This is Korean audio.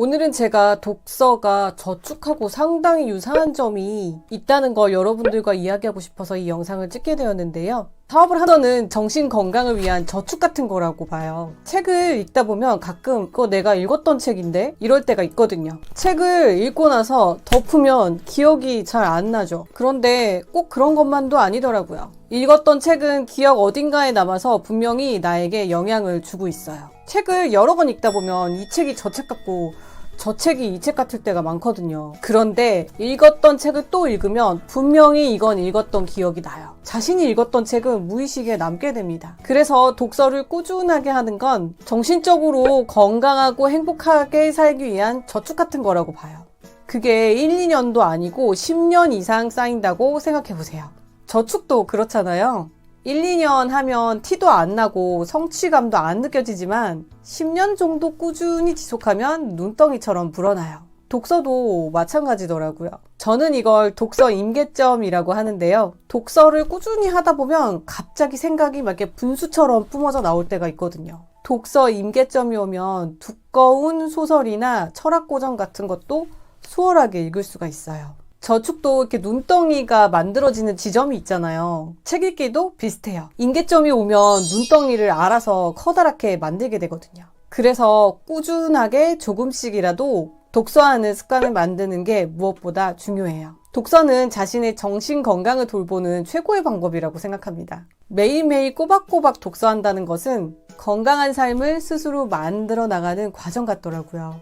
오늘은 제가 독서가 저축하고 상당히 유사한 점이 있다는 걸 여러분들과 이야기하고 싶어서 이 영상을 찍게 되었는데요. 사업을 하서는 정신 건강을 위한 저축 같은 거라고 봐요. 책을 읽다 보면 가끔 그거 내가 읽었던 책인데 이럴 때가 있거든요. 책을 읽고 나서 덮으면 기억이 잘 안 나죠. 그런데 꼭 그런 것만도 아니더라고요. 읽었던 책은 기억 어딘가에 남아서 분명히 나에게 영향을 주고 있어요. 책을 여러 번 읽다 보면 이 책이 저 책 같고 저 책이 이 책 같을 때가 많거든요. 그런데 읽었던 책을 또 읽으면 분명히 이건 읽었던 기억이 나요. 자신이 읽었던 책은 무의식에 남게 됩니다. 그래서 독서를 꾸준하게 하는 건 정신적으로 건강하고 행복하게 살기 위한 저축 같은 거라고 봐요. 그게 1, 2년도 아니고 10년 이상 쌓인다고 생각해 보세요. 저축도 그렇잖아요. 1, 2년 하면 티도 안 나고 성취감도 안 느껴지지만 10년 정도 꾸준히 지속하면 눈덩이처럼 불어나요. 독서도 마찬가지더라고요. 저는 이걸 독서 임계점이라고 하는데요. 독서를 꾸준히 하다 보면 갑자기 생각이 막 이렇게 분수처럼 뿜어져 나올 때가 있거든요. 독서 임계점이 오면 두꺼운 소설이나 철학 고전 같은 것도 수월하게 읽을 수가 있어요. 저축도 이렇게 눈덩이가 만들어지는 지점이 있잖아요. 책 읽기도 비슷해요. 임계점이 오면 눈덩이를 알아서 커다랗게 만들게 되거든요. 그래서 꾸준하게 조금씩이라도 독서하는 습관을 만드는 게 무엇보다 중요해요. 독서는 자신의 정신 건강을 돌보는 최고의 방법이라고 생각합니다. 매일매일 꼬박꼬박 독서한다는 것은 건강한 삶을 스스로 만들어 나가는 과정 같더라고요.